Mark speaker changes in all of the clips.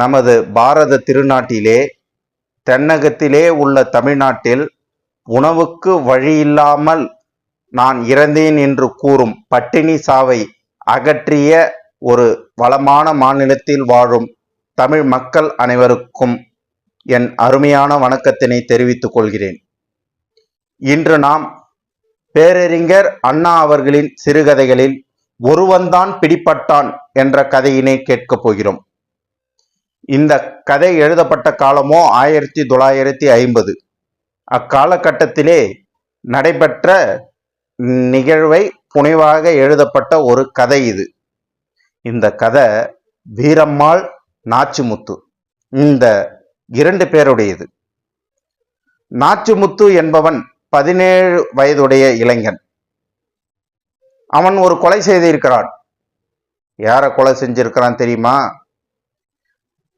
Speaker 1: நமது பாரத திருநாட்டிலே தென்னகத்திலே உள்ள தமிழ்நாட்டில் உணவுக்கு வழியில்லாமல் நான் இறந்தேன் என்று கூறும் பட்டினி சாவை அகற்றிய ஒரு வளமான மாநிலத்தில் வாழும் தமிழ் மக்கள் அனைவருக்கும் என் அருமையான வணக்கத்தினை தெரிவித்துக் கொள்கிறேன். இன்று நாம் பேரறிஞர் அண்ணா அவர்களின் சிறுகதைகளில் ஒருவன்தான் பிடிப்பட்டான் என்ற கதையினை கேட்கப் போகிறோம். இந்த கதை எழுதப்பட்ட காலமோ ஆயிரத்தி தொள்ளாயிரத்தி ஐம்பது. அக்காலகட்டத்திலே நடைபெற்ற நிகழ்வை புனைவாக எழுதப்பட்ட ஒரு கதை இது. இந்த கதை வீரம்மாள் நாச்சிமுத்து இந்த இரண்டு பேருடையது. நாச்சிமுத்து என்பவன் பதினேழு வயதுடைய இளைஞன். அவன் ஒரு கொலை செய்திருக்கிறான். யாரை கொலை செஞ்சிருக்கிறான் தெரியுமா?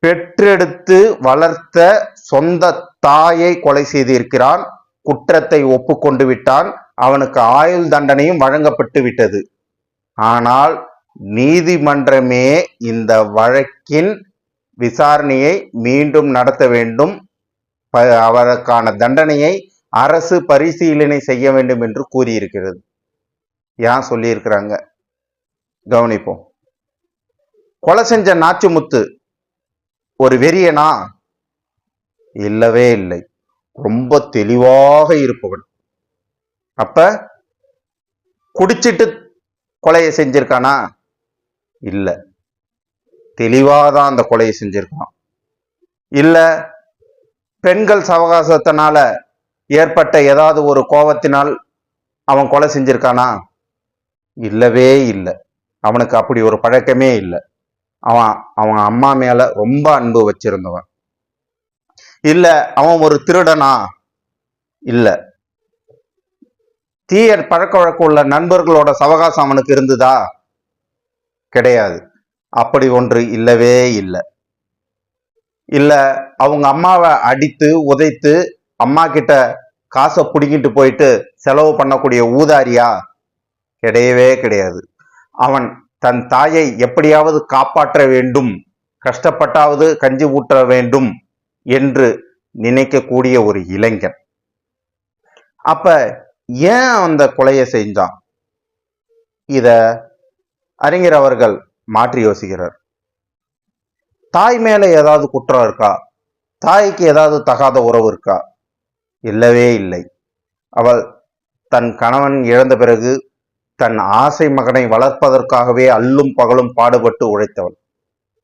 Speaker 1: பெற்றெடுத்து வளர்த்த சொந்த தாயை கொலை செய்திருக்கிறான். குற்றத்தை ஒப்புக்கொண்டு விட்டான். அவனுக்கு ஆயுள் தண்டனையும் வழங்கப்பட்டு விட்டது. ஆனால் நீதிமன்றமே இந்த வழக்கின் விசாரணையை மீண்டும் நடத்த வேண்டும். ப- அவருக்கான தண்டனையை அரசு பரிசீலனை செய்ய வேண்டும் என்று கூறியிருக்கிறது. ஏன் சொல்லியிருக்கிறாங்க? கவனிப்போம். கொலை செஞ்ச நாச்சிமுத்து ஒரு வெறியனா? இல்லவே இல்லை. ரொம்ப தெளிவாக இருப்பவன். அப்ப குடிச்சிட்டு கொலையை செஞ்சிருக்கானா? இல்ல. தெளிவாதான் அந்த கொலையை செஞ்சிருக்கான். இல்ல பெண்கள் சவகாசத்தினால ஏற்பட்ட ஏதாவது ஒரு கோபத்தினால் அவன் கொலை செஞ்சிருக்கானா? இல்லவே இல்லை. அவனுக்கு அப்படி ஒரு பழக்கமே இல்லை. அவன் அவன் அம்மா மேல ரொம்ப அன்பு வச்சிருந்தவன். இல்ல அவன் ஒரு திருடனா? இல்ல. தீய பழக்க வழக்கம் உள்ள நண்பர்களோட சவகாசம் அவனுக்கு இருந்ததா? கிடையாது. அப்படி ஒன்று இல்லவே இல்லை. இல்ல அவங்க அம்மாவை அடித்து உதைத்து அம்மா கிட்ட காசை பிடிக்கிட்டு போயிட்டு செலவு பண்ணக்கூடிய ஊதாரியா? கிடையவே கிடையாது. அவன் தன் தாயை எப்படியாவது காப்பாற்ற வேண்டும் கஷ்டப்பட்டாவது கஞ்சி ஊற்ற வேண்டும் என்று நினைக்கக்கூடிய ஒரு இளைஞன். அப்ப ஏன் அந்த கொலையை செஞ்சான்? இத அறிஞர் அவர்கள் மாற்றி யோசிக்கிறார். தாய் மேல ஏதாவது குற்றம் இருக்கா? தாய்க்கு ஏதாவது தகாத உறவு இருக்கா? இல்லவே இல்லை. அவள் தன் கணவன் இழந்த பிறகு தன் ஆசை மகனை வளர்ப்பதற்காகவே அல்லும் பகலும் பாடுபட்டு உழைத்தவள்.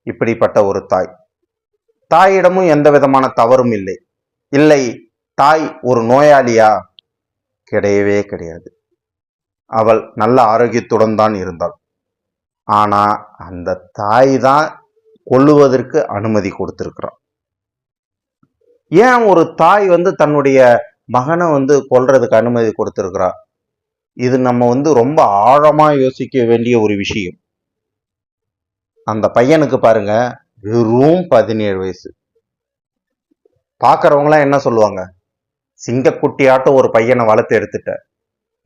Speaker 1: இப்படிப்பட்ட ஒரு தாய். தாயிடமும் எந்த விதமான தவறும் இல்லை. இல்லை தாய் ஒரு நோயாளியா? கிடையவே கிடையாது. அவள் நல்ல ஆரோக்கியத்துடன் தான் இருந்தாள். ஆனா அந்த தாய் தான் கொள்ளுவதற்கு அனுமதி கொடுத்திருக்கிறான் ஏன் ஒரு தாய் வந்து தன்னுடைய மகனை வந்து கொல்றதுக்கு அனுமதி கொடுத்திருக்கிறா இது நம்ம வந்து ரொம்ப ஆழமா யோசிக்க வேண்டிய ஒரு விஷயம். அந்த பையனுக்கு பாருங்க வெறும் பதினேழு வயசு. பார்க்குறவங்களாம் என்ன சொல்லுவாங்க? சிங்கக்குட்டியாட்டம் ஒரு பையனை வளர்த்து எடுத்துட்ட.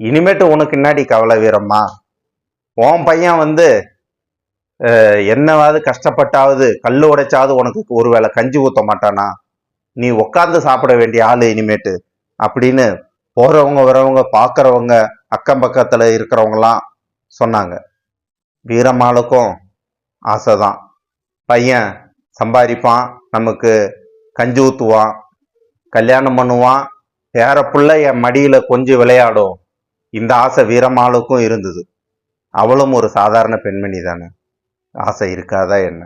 Speaker 1: இனிமேட்டு உனக்கு என்னாடி கவலை வீரம்மா? உன் பையன் வந்து என்னவாவது கஷ்டப்பட்டாவது கல் உடைச்சாவது உனக்கு ஒருவேளை கஞ்சி ஊத்த மாட்டானா? நீ உட்காந்து சாப்பிட வேண்டிய ஆளு இனிமேட்டு. அப்படின்னு போறவங்க வரவங்க பார்க்குறவங்க அக்கம் பக்கத்தில் இருக்கிறவங்களாம் சொன்னாங்க. வீரம்மாளுக்கும் ஆசைதான். பையன் சம்பாதிப்பான் நமக்கு கஞ்சி ஊற்றுவான் கல்யாணம் பண்ணுவான் பேர பிள்ளை என் மடியில் கொஞ்சம் விளையாடும். இந்த ஆசை வீரம்மாளுக்கும் இருந்தது. அவளும் ஒரு சாதாரண பெண்மணி தானே ஆசை இருக்காதா என்ன?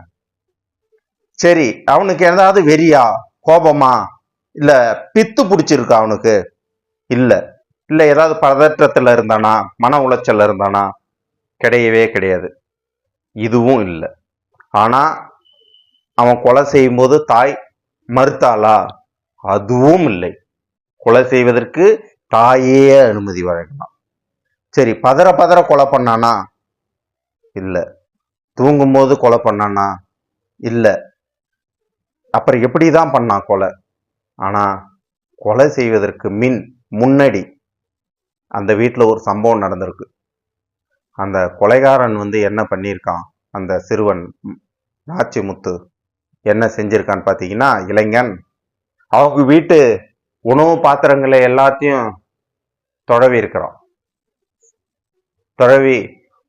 Speaker 1: சரி அவனுக்கு ஏதாவது வெறியா கோபமா இல்லை பித்து பிடிச்சிருக்கா அவனுக்கு? இல்லை. இல்லை ஏதாவது பதற்றத்தில் இருந்தானா மன உளைச்சல் இருந்தானா? கிடையவே கிடையாது. இதுவும் இல்லை. ஆனால் அவன் கொலை செய்யும்போது தாய் மறுத்தாளா? அதுவும் இல்லை. கொலை செய்வதற்கு தாயே அனுமதி வழங்கினான். சரி பதற பதற கொலை பண்ணானா? இல்லை. தூங்கும்போது கொலை பண்ணானா? இல்லை. அப்புறம் எப்படி தான் பண்ணான் கொலை? ஆனால் கொலை செய்வதற்கு மின் முன்னாடி அந்த வீட்டில் ஒரு சம்பவம் நடந்திருக்கு. அந்த கொலைகாரன் வந்து என்ன பண்ணியிருக்கான்? அந்த சிறுவன் நாச்சிமுத்து என்ன செஞ்சிருக்கான்னு பார்த்தீங்கன்னா இளைஞன் அவங்க வீட்டு உணவு பாத்திரங்களை எல்லாத்தையும் துழவி இருக்கிறான் தொழவி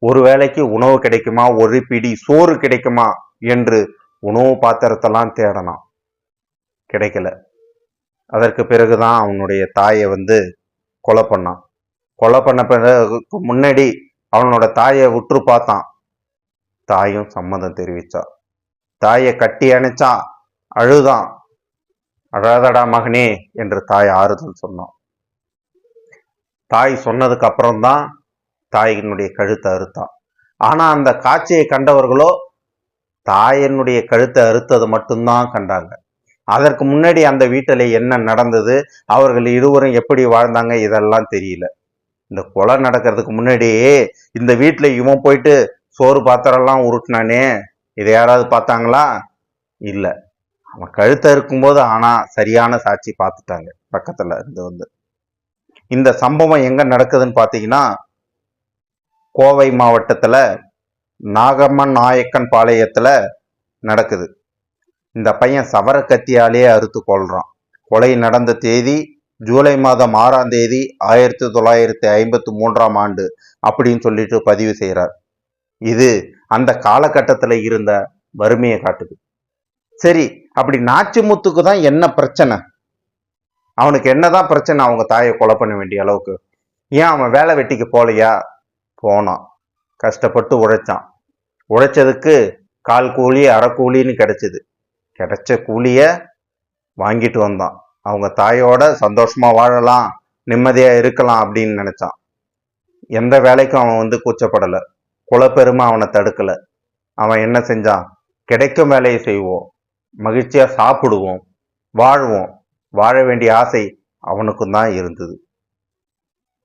Speaker 1: ஒரு வேளைக்கு உணவு கிடைக்குமா? ஒரு பிடி சோறு கிடைக்குமா? என்று உணவு பாத்திரத்தெல்லாம் தேடணும் கிடைக்கல. அதற்கு பிறகுதான் அவனுடைய தாயை வந்து கொலை பண்ணான். கொலை பண்ண முன்னாடி அவனோட தாயை உற்று பார்த்தான். தாயும் சம்மதம் தெரிவிச்சா. தாயை கட்டி அணைச்சான் அழுதான். அழாதடா மகனே என்று தாய் ஆறுதல் சொன்னான். தாய் சொன்னதுக்கு அப்புறம்தான் தாயினுடைய கழுத்தை அறுத்தான். ஆனா அந்த காட்சியை கண்டவர்களோ தாயினுடைய கழுத்தை அறுத்தது மட்டும்தான் கண்டாங்க. அதற்கு முன்னாடி அந்த வீட்டில் என்ன நடந்தது? அவர்கள் இருவரும் எப்படி வாழ்ந்தாங்க? இதெல்லாம் தெரியல. இந்த கொலை நடக்கிறதுக்கு முன்னாடியே இந்த வீட்டில் இவன் போயிட்டு சோறு பாத்திரம்லாம் உருட்டினானே இதை யாராவது பார்த்தாங்களா? இல்லை. அவன் கழுத்தை இருக்கும்போது ஆனால் சரியான சாட்சி பார்த்துட்டாங்க பக்கத்தில் இருந்து வந்து. இந்த சம்பவம் எங்கே நடக்குதுன்னு பார்த்தீங்கன்னா கோவை மாவட்டத்தில் நாகம்மன் நாயக்கன் பாளையத்தில் நடக்குது. இந்த பையன் சவர கத்தியாலேயே அறுத்து கொள்கிறான் கொலை நடந்த தேதி ஜூலை மாதம் ஆறாம் தேதி ஆயிரத்தி தொள்ளாயிரத்தி ஐம்பத்தி மூன்றாம் ஆண்டு அப்படின்னு சொல்லிட்டு பதிவு செய்கிறார். இது அந்த காலகட்டத்தில் இருந்த வறுமையை காட்டுது. சரி அப்படி நாச்சிமுத்துக்கு தான் என்ன பிரச்சனை? அவனுக்கு என்னதான் பிரச்சனை? அவங்க தாயை கொலை பண்ண வேண்டிய அளவுக்கு. ஏன் அவன் வேலை வெட்டிக்கு போகலையா போனான். கஷ்டப்பட்டு உழைச்சான். உழைச்சதுக்கு கால் கூலி அரை கூலின்னு கிடைச்சிது. கிடைச்ச கூலியை வாங்கிட்டு வந்தான். அவங்க தாயோட சந்தோஷமா வாழலாம் நிம்மதியா இருக்கலாம் அப்படின்னு நினைச்சான். எந்த வேலைக்கும் அவன் வந்து கூச்சப்படலை. குலப்பெருமை அவனை தடுக்கல. அவன் என்ன செஞ்சான்? கிடைக்கும் வேலையை செய்வோம். மகிழ்ச்சியா சாப்பிடுவோம். வாழ்வோம். வாழ வேண்டிய ஆசை அவனுக்கும் தான் இருந்தது.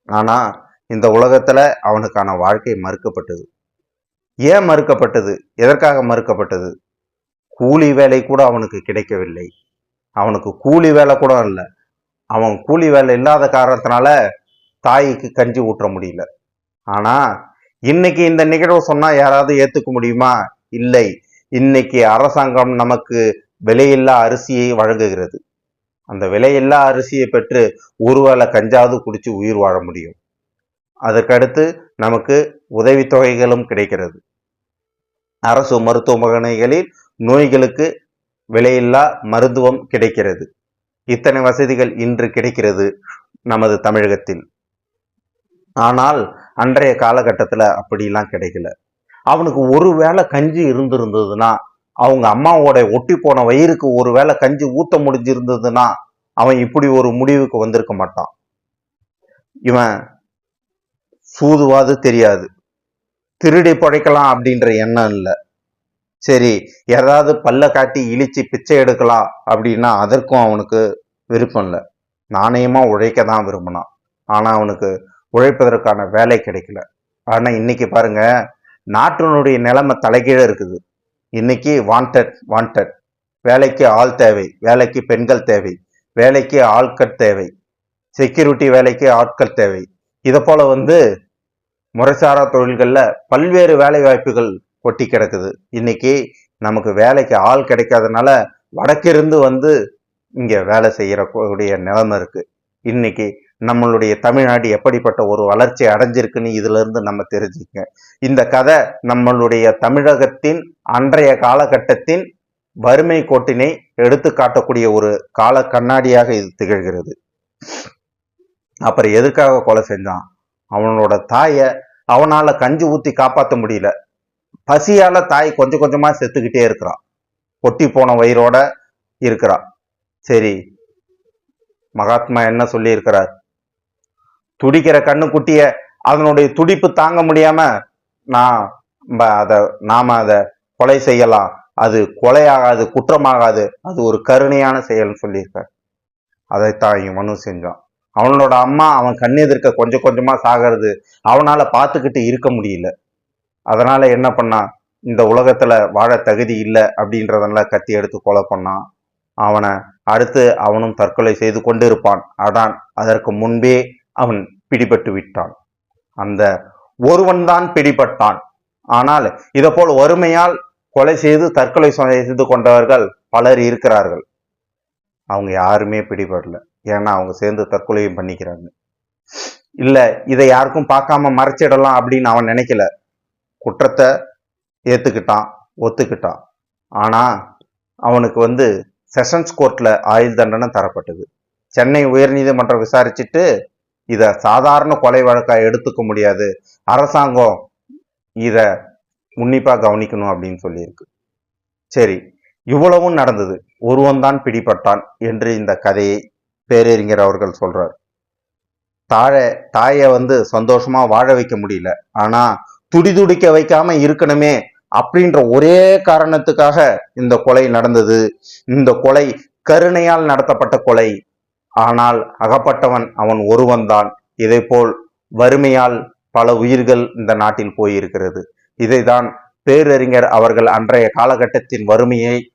Speaker 1: ஆனா இந்த உலகத்துல அவனுக்கான வாழ்க்கை மறுக்கப்பட்டது. ஏன் மறுக்கப்பட்டது? எதற்காக மறுக்கப்பட்டது? கூலி வேலை கூட அவனுக்கு கிடைக்கவில்லை. அவனுக்கு கூலி வேலை கூட இல்லை. அவன் கூலி வேலை இல்லாத காரணத்தினால தாய்க்கு கஞ்சி ஊற்ற முடியல. ஆனால் இன்னைக்கு இந்த நிகழ்வு சொன்னால் யாராவது ஏற்றுக்க முடியுமா? இல்லை. இன்னைக்கு அரசாங்கம் நமக்கு விலையில்லா அரிசியை வழங்குகிறது. அந்த விலையில்லா அரிசியை பெற்று ஒருவேளை கஞ்சாவது குடித்து உயிர் வாழ முடியும். அதற்கடுத்து நமக்கு உதவித்தொகைகளும் கிடைக்கிறது. அரசு மருத்துவமனைகளில் நோய்களுக்கு விலையில்லா மருத்துவம் கிடைக்கிறது. இத்தனை வசதிகள் இன்று கிடைக்கிறது நமது தமிழகத்தில். ஆனால் அன்றைய காலகட்டத்தில் அப்படிலாம் கிடைக்கல. அவனுக்கு ஒரு வேளை கஞ்சி இருந்திருந்ததுன்னா அவங்க அம்மாவோட ஒட்டி போன வயிறுக்கு ஒரு வேளை கஞ்சி ஊத்த முடிஞ்சிருந்ததுன்னா அவன் இப்படி ஒரு முடிவுக்கு வந்திருக்க மாட்டான். இவன் சூதுவாது தெரியாது. திருடி பழைக்கலாம் அப்படின்ற எண்ணம் இல்லை. சரி யாராவது பல்ல காட்டி இழிச்சு பிச்சை எடுக்கலாம் அப்படின்னா அதற்கும் அவனுக்கு விருப்பம் இல்லை. நாணயமா உழைக்க தான் விரும்பினான். ஆனா அவனுக்கு உழைப்பதற்கான வேலை கிடைக்கல. ஆனா இன்னைக்கு பாருங்க நாட்டினுடைய நிலைமை தலைகீழ இருக்குது. இன்னைக்கு வாண்டட் வாண்டட் வேலைக்கு ஆள் தேவை வேலைக்கு பெண்கள் தேவை வேலைக்கு ஆட்கள் தேவை செக்யூரிட்டி வேலைக்கு ஆட்கள் தேவை. இதை போல வந்து முறைசாரா தொழில்களில் பல்வேறு வேலை வாய்ப்புகள் கொட்டி கிடக்குது. இன்னைக்கு நமக்கு வேலைக்கு ஆள் கிடைக்காதனால வடக்கிருந்து வந்து இங்கே வேலை செய்கிறக்கூடிய நிலைமை இருக்குது இன்னைக்கு நம்மளுடைய தமிழ்நாடு எப்படிப்பட்ட ஒரு வளர்ச்சி அடைஞ்சிருக்குன்னு இதிலிருந்து நம்ம தெரிஞ்சுக்க. இந்த கதை நம்மளுடைய தமிழகத்தின் அன்றைய காலகட்டத்தின் வறுமை கோட்டினை எடுத்து காட்டக்கூடிய ஒரு கால கண்ணாடியாக இது திகழ்கிறது. அப்புறம் எதுக்காக கொலை செஞ்சான்? அவனோட தாயை அவனால் கஞ்சி ஊற்றி காப்பாற்ற முடியல. பசியால தாய் கொஞ்சம் கொஞ்சமா செத்துக்கிட்டே இருக்கிறான். கொட்டி போன வயிறோட இருக்கிறான். சரி மகாத்மா என்ன சொல்லியிருக்கிறார்? துடிக்கிற கண்ணுக்குட்டிய அதனுடைய துடிப்பு தாங்க முடியாம நான் அதை அத நாம அதை கொலை செய்யலாம். அது கொலையாகாது குற்றமாகாது. அது ஒரு கருணையான செயல்னு சொல்லியிருக்கார். அதைத்தான் இவனும் செஞ்சான். அவனோட அம்மா அவன் கண்ணெதிர்க்க கொஞ்சம் கொஞ்சமா சாகிறது அவனால பார்த்துக்கிட்டு இருக்க முடியல. அதனால என்ன பண்ணான் இந்த உலகத்துல வாழ தகுதி இல்லை அப்படின்றதெல்லாம் கத்தி எடுத்து கொலை பண்ணான் அவனை அடுத்து அவனும் தற்கொலை செய்து கொண்டு இருப்பான் அதான் அதற்கு முன்பே அவன் பிடிபட்டு விட்டான். அந்த ஒருவன் தான் பிடிபட்டான். ஆனால் இதை போல் வறுமையால் கொலை செய்து தற்கொலை செய்து கொண்டவர்கள் பலர் இருக்கிறார்கள். அவங்க யாருமே பிடிபடல. ஏன்னா அவங்க சேர்ந்து தற்கொலையும் பண்ணிக்கிறாங்க. இல்லை இதை யாருக்கும் பார்க்காம மறைச்சிடலாம் அப்படின்னு அவன் நினைக்கல. குற்றத்தை ஏத்துக்கிட்டான் ஒத்துக்கிட்டான். ஆனா அவனுக்கு வந்து செஷன்ஸ் கோர்ட்ல ஆயுள் தண்டனை தரப்பட்டது. சென்னை உயர்நீதிமன்றம் விசாரிச்சுட்டு இத சாதாரண கொலை வழக்கா எடுத்துக்க முடியாது. அரசாங்கம் இத உன்னிப்பா கவனிக்கணும் அப்படின்னு சொல்லியிருக்கு. சரி இவ்வளவும் நடந்தது. ஒருவன்தான் பிடிபட்டான் என்று இந்த கதையை பேரறிஞர் அவர்கள் சொல்றார். தாழ தாயை வந்து சந்தோஷமா வாழ வைக்க முடியல. ஆனா துடிதுடிக்க வைக்காம இருக்கணுமே அப்படின்ற ஒரே காரணத்துக்காக இந்த கொலை நடந்தது. இந்த கொலை கருணையால் நடத்தப்பட்ட கொலை. ஆனால் அகப்பட்டவன் அவன் ஒருவன்தான். போல் வறுமையால் பல உயிர்கள் இந்த நாட்டில் போயிருக்கிறது. இதைதான் பேரறிஞர் அவர்கள் அன்றைய காலகட்டத்தின் வறுமையை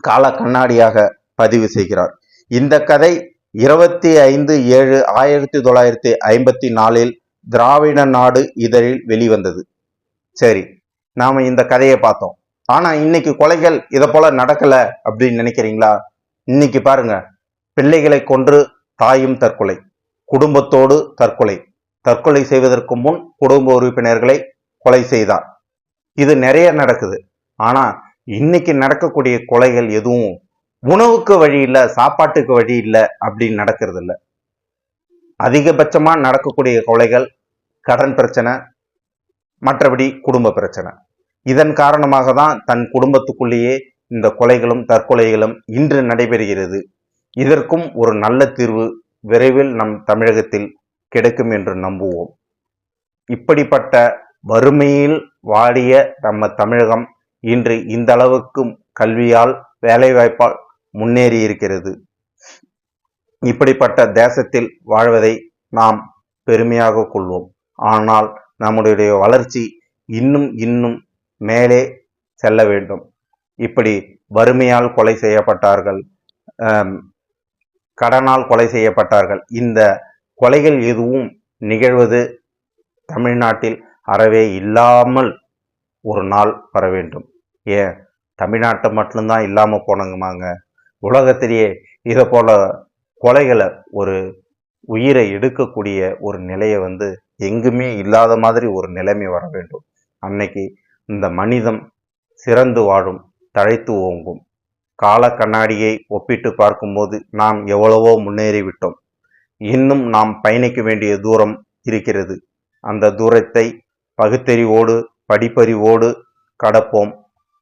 Speaker 1: கால கண்ணாடியாக பதிவு செய்கிறார். இந்த கதை இருபத்தி ஐந்து ஏழு ஆயிரத்தி தொள்ளாயிரத்தி ஐம்பத்தி நாலில் திராவிட நாடு இதழில் வெளிவந்தது. சரி நாம இந்த கதையை பார்த்தோம். ஆனா இன்னைக்கு கொலைகள் இதை போல நடக்கல அப்படின்னு நினைக்கிறீங்களா? இன்னைக்கு பாருங்க பிள்ளைகளை கொன்று தாயும் தற்கொலை குடும்பத்தோடு தற்கொலை. தற்கொலை செய்வதற்கு முன் குடும்ப உறுப்பினர்களை கொலை செய்தார். இது நிறைய நடக்குது. ஆனா இன்னைக்கு நடக்கக்கூடிய கொலைகள் எதுவும் உணவுக்கு வழி இல்லை சாப்பாட்டுக்கு வழி இல்லை அப்படின்னு நடக்கிறது இல்லை. அதிகபட்சமா நடக்கக்கூடிய கொலைகள் கடன் பிரச்சனை மற்றபடி குடும்ப பிரச்சனை. இதன் காரணமாக தான் தன் குடும்பத்துக்குள்ளேயே இந்த கொலைகளும் தற்கொலைகளும் இன்று நடைபெறுகிறது. இதற்கும் ஒரு நல்ல தீர்வு விரைவில் நம் தமிழகத்தில் கிடைக்கும் என்று நம்புவோம். இப்படிப்பட்ட வறுமையில் வாடிய நம்ம தமிழகம் இன்று இந்த அளவுக்கு கல்வியால் வேலைவாய்ப்பால் முன்னேறி இருக்கிறது. இப்படிப்பட்ட தேசத்தில் வாழ்வதை நாம் பெருமையாக கொள்வோம். ஆனால் நம்முடைய வளர்ச்சி இன்னும் இன்னும் மேலே செல்ல வேண்டும். இப்படி வறுமையால் கொலை செய்யப்பட்டார்கள் கடனால் கொலை செய்யப்பட்டார்கள். இந்த கொலைகள் எதுவும் நிகழ்வது தமிழ்நாட்டில் அறவே இல்லாமல் ஒரு நாள் வர வேண்டும். ஏன்? தமிழ்நாட்டை மட்டும்தான் இல்லாமல் போனங்கமாங்க உலகத்திலேயே இதை போல கொலைகளை ஒரு உயிரை எடுக்கக்கூடிய ஒரு நிலையை வந்து எங்குமே இல்லாத மாதிரி ஒரு நிலைமை வர வேண்டும். அன்னைக்கு இந்த மனிதம் சிறந்து வாழும் தழைத்து ஓங்கும். கால கண்ணாடியை ஒப்பிட்டு பார்க்கும்போது நாம் எவ்வளவோ முன்னேறிவிட்டோம் இன்னும் நாம் பயணிக்க வேண்டிய தூரம் இருக்கிறது. அந்த தூரத்தை பகுத்தறிவோடு படிப்பறிவோடு கடப்போம்.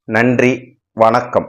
Speaker 1: நன்றி வணக்கம்.